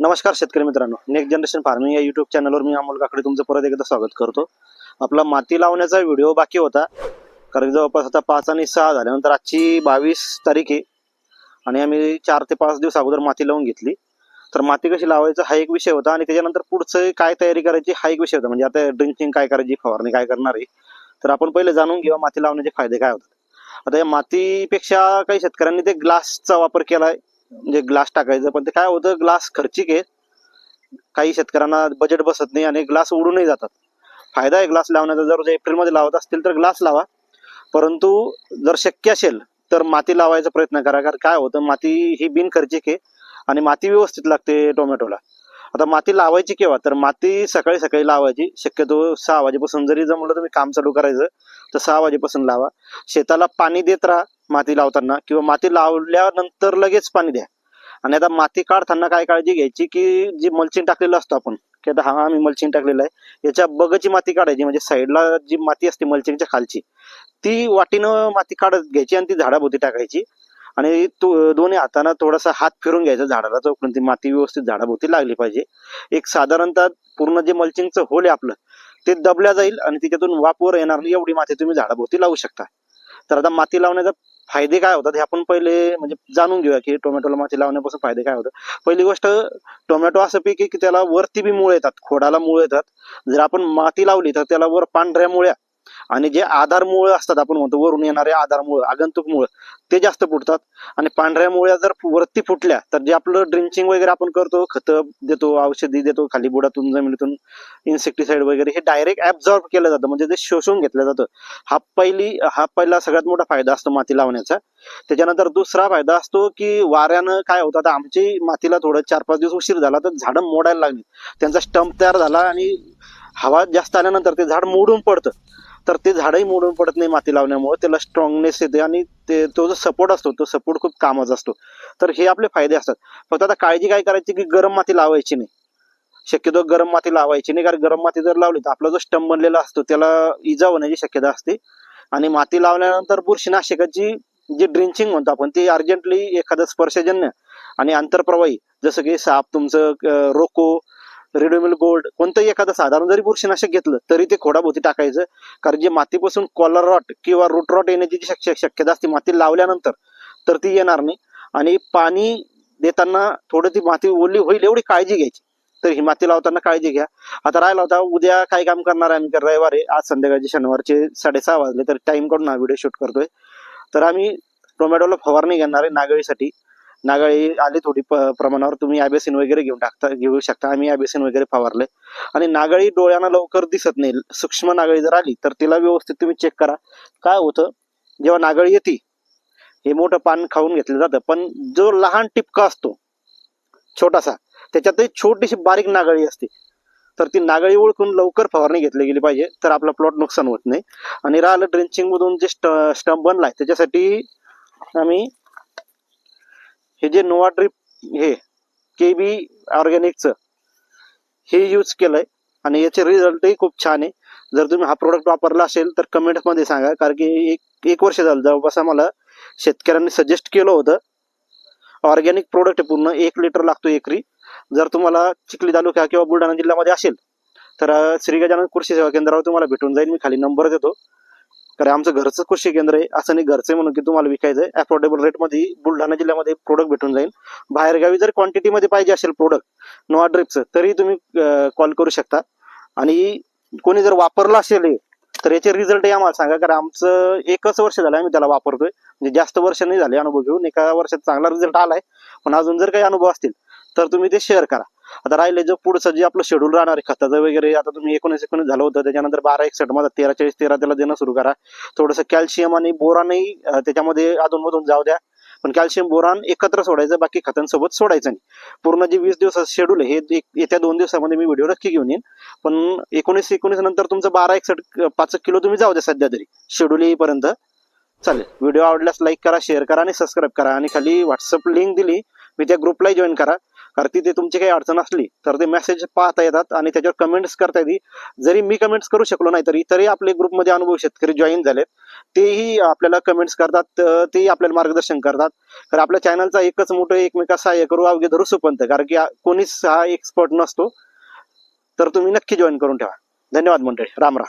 नमस्कार शेतकरी मित्रांनो. नेक्स्ट जनरेशन फार्मिंग या युट्यूब चॅनलवर मी अमोल काकडे तुमचं परत एकदा स्वागत करतो. आपला माती लावण्याचा व्हिडिओ बाकी होता. कारण जवळपास आता पाच आणि सहा झाल्यानंतर आजची बावीस तारीख आहे. आणि आम्ही चार ते पाच दिवस अगोदर माती लावून घेतली. तर माती कशी लावायचं हा एक विषय होता. आणि त्याच्यानंतर पुढचं काय तयारी करायची हा एक विषय होता. म्हणजे आता ड्रिंकिंग काय करायची फवारणी काय करणार आहे. तर आपण पहिले जाणून घेऊ माती लावण्याचे फायदे काय होतात. आता या मातीपेक्षा काही शेतकऱ्यांनी ते ग्लासचा वापर केला आहे म्हणजे ग्लास टाकायचं. पण ते काय होतं ग्लास खर्चिक आहे. काही शेतकऱ्यांना बजेट बसत नाही आणि ग्लास उडूनही जातात. फायदा आहे ग्लास लावण्याचा. जर एप्रिलमध्ये लावत असतील तर ग्लास लावा. परंतु जर शक्य असेल तर माती लावायचा प्रयत्न करा. कारण काय होतं माती ही बिनखर्चिक आहे आणि माती व्यवस्थित लागते टोमॅटोला. आता माती लावायची केव्हा? तर माती सकाळी सकाळी लावायची. शक्यतो सहा वाजेपासून जरी जमलं तुम्ही काम चालू करायचं. तर सहा वाजेपासून लावा. शेताला पाणी देत राहा माती लावताना किंवा माती लावल्यानंतर लगेच पाणी द्या. आणि आता माती काढताना काय काळजी घ्यायची की जी मल्चिंग टाकलेलं असतो आपण की आता हा आम्ही मल्चिंग टाकलेलं आहे याच्या बगची माती काढायची. म्हणजे साईडला जी माती असते मल्चिंगच्या खालची ती वाटीनं माती काढत घ्यायची आणि ती झाडाभोवती टाकायची. आणि तो दोन्ही हाताना थोडासा हात फिरून घ्यायचा झाडाला चौकडून ती माती व्यवस्थित झाडाभोवती लागली पाहिजे. एक साधारणतः पूर्ण जे मल्चिंगचं होल आहे आपलं ते दबल्या जाईल आणि त्याच्यातून वापवर येणार नाही. एवढी माती तुम्ही झाडाभोवती लावू शकता. तर आता माती लावण्याचा फायदे काय होतात हे आपण पहिले म्हणजे जाणून घेऊया की टोमॅटोला माती लावण्यापासून फायदे काय होतात. पहिली गोष्ट टोमॅटो असं पीक आहे की त्याला वरती बी मुळे येतात खोडाला मुळे येतात. जर आपण माती लावली तर त्याला वर पांढऱ्या मुळ्या आणि जे आधार मुळे असतात आपण म्हणतो वरून येणारे आधार मुळे आगंतुक मुळे ते जास्त फुटतात. आणि पांढऱ्या मुळ्या जर वरती फुटल्या तर जे आपलं ड्रिंचिंग वगैरे आपण करतो खतं देतो औषधी देतो खाली बुडातून जमिनीतून इन्सेक्टिसाइड वगैरे हे डायरेक्ट ऍब्झॉर्ब केलं जातं. म्हणजे ते शोषून घेतलं जातं. हा पहिली हा पहिला सगळ्यात मोठा फायदा असतो माती लावण्याचा. त्याच्यानंतर दुसरा फायदा असतो की वाऱ्यानं काय होतं आता आमची मातीला थोडं चार पाच दिवस उशीर झाला तर झाडं मोडायला लागली. त्यांचा स्टंप तयार झाला आणि हवा जास्त आल्यानंतर ते झाड मोडून पडतं. तर ते झाडही मोडून पडत नाही माती लावण्यामुळे. त्याला स्ट्रॉंगनेस येते आणि ते तो जो सपोर्ट असतो तो सपोर्ट खूप कामाचा असतो. तर हे आपले फायदे असतात. फक्त आता काळजी काय करायची की गरम माती लावायची नाही. शक्यतो गरम माती लावायची नाही. कारण गरम माती जर लावली तर आपला जो स्टंप बनलेला असतो त्याला इजा होण्याची शक्यता असते. आणि माती लावल्यानंतर बुरशीनाशकाची जी ड्रिंचिंग म्हणतो आपण ती अर्जंटली एखादं स्पर्शजन्य आणि आंतरप्रवाही जसं की साप तुमचं रोको रेडोमिल गोल्ड कोणतंही एखादं साधारण जरी बुरशीनाशक घेतलं तरी ते खोडाभोवती टाकायचं. कारण जे मातीपासून कॉलर रॉट किंवा रूट रॉट येण्याची जी शक्य- शक्यता असते माती लावल्यानंतर तर ती येणार नाही. आणि पाणी देताना थोडं ती माती ओली होईल एवढी काळजी घ्यायची. तर ही माती लावताना काळजी घ्या. आता राहिला होता उद्या काय काम करणार आहे आम्ही? तर रविवारी आज संध्याकाळचे शनिवारचे साडेसहा वाजले तर टाइम काढून हा व्हिडिओ शूट करतोय. तर आम्ही टोमॅटोला फवारणी घेणार आहे नागळीसाठी नागाळी आली थोडी प- प्रमाणावर तुम्ही ॲबेसिन वगैरे घेऊन टाकता घेऊ शकता. आम्ही ॲबेसिन वगैरे फवारले आणि नागाळी डोळ्यांना लवकर दिसत नाही. सूक्ष्म नागाळी जर आली तर तिला व्यवस्थित तुम्ही चेक करा. काय होतं? जेव्हा नागाळी येते हे मोठं पान खाऊन घेतलं जातं. पण जो लहान टिपका असतो छोटासा त्याच्यातही छोटीशी बारीक नागाळी असते. तर ती नागाळी ओळखून लवकर फवारणी घेतली गेली पाहिजे तर आपला प्लॉट नुकसान होत नाही. आणि राहिलं ड्रेंचिंगमधून जे स्ट स्टंप बनलाय त्याच्यासाठी आम्ही हे जे नोवा ड्रिप हे के बी ऑर्गॅनिकचं हे यूज केलंय आणि याचे रिझल्टही खूप छान आहे. जर तुम्ही हा प्रोडक्ट वापरला असेल तर कमेंटमध्ये सांगा. कारण की एक एक वर्ष झालं. जवळपास आम्हाला शेतकऱ्यांनी सजेस्ट केलं होतं. ऑर्गॅनिक प्रोडक्ट पूर्ण. एक लिटर लागतो एकरी. जर तुम्हाला चिखली तालुका किंवा बुलढाणा जिल्ह्यामध्ये असेल तर श्री गजानन कृषी सेवा केंद्रावर तुम्हाला भेटून जाईल. मी खाली नंबर देतो. कारण आमचं घरचं कृषी केंद्र आहे. असं नाही घरचं आहे म्हणून की तुम्हाला विकायचं आहे. अफोर्डेबल रेटमध्ये बुलढाणा जिल्ह्यामध्ये प्रोडक्ट भेटून जाईल. बाहेरगावी जर क्वांटिटीमध्ये पाहिजे असेल प्रोडक्ट नोआ ड्रिपचं तरी तुम्ही कॉल करू शकता. आणि कोणी जर वापरलं असेल तर याचे रिझल्टही आम्हाला सांगा. कारण आमचं एकच वर्ष झालं आम्ही त्याला वापरतोय. म्हणजे जास्त वर्ष नाही झाले अनुभव घेऊन. एका वर्षात चांगला रिझल्ट आलाय. पण अजून जर काही अनुभव असतील तर तुम्ही ते शेअर करा. आता राहिले जो पुढचं जे आपलं शेड्यूल राहणार आहे खताचं वगैरे आता तुम्ही एकोणीस एकोणीस झालं होतं त्याच्यानंतर बारा एकसठमध्ये तेरा चाळीस तेरा त्याला देणं सुरू करा. थोडंसं कॅल्शियम आणि बोरानही त्याच्यामध्ये अधूनमधून जाऊ द्या. पण कॅल्शियम बोरान एकत्र सोडायचं बाकी खतांसोबत सोडायचं नाही. पूर्ण जे वीस दिवसाचं शेड्यूल आहे हे एक- येत्या दोन दिवसामध्ये मी व्हिडिओ नक्की घेऊन येईन. पण एकोणीस एकोणीस नंतर तुमचं बारा एकसठ पाच किलो तुम्ही जाऊ द्या सध्या तरी. शेड्यूल येईपर्यंत. चालेल. व्हिडिओ आवडल्यास लाईक करा शेअर करा आणि सबस्क्राईब करा. आणि खाली व्हॉट्सअप लिंक दिली मी त्या ग्रुपलाही जॉईन करा. कारण तिथे तुमची काही अडचण असली तर ते मेसेज पाहता येतात आणि त्याच्यावर कमेंट्स करता येते. जरी मी कमेंट्स करू शकलो नाही तरी इतरही आपले ग्रुपमध्ये अनुभव शेतकरी जॉईन झालेत. तेही आपल्याला कमेंट्स करतात तेही आपल्याला मार्गदर्शन करतात. कारण आपल्या चॅनलचा एकच मोठं एकमेका सहाय्य करू अवघे धरू सुपंत. कारण की कोणीच हा एक्सपर्ट नसतो. तर तुम्ही नक्की जॉईन करून ठेवा. धन्यवाद मंडळी. राम राम.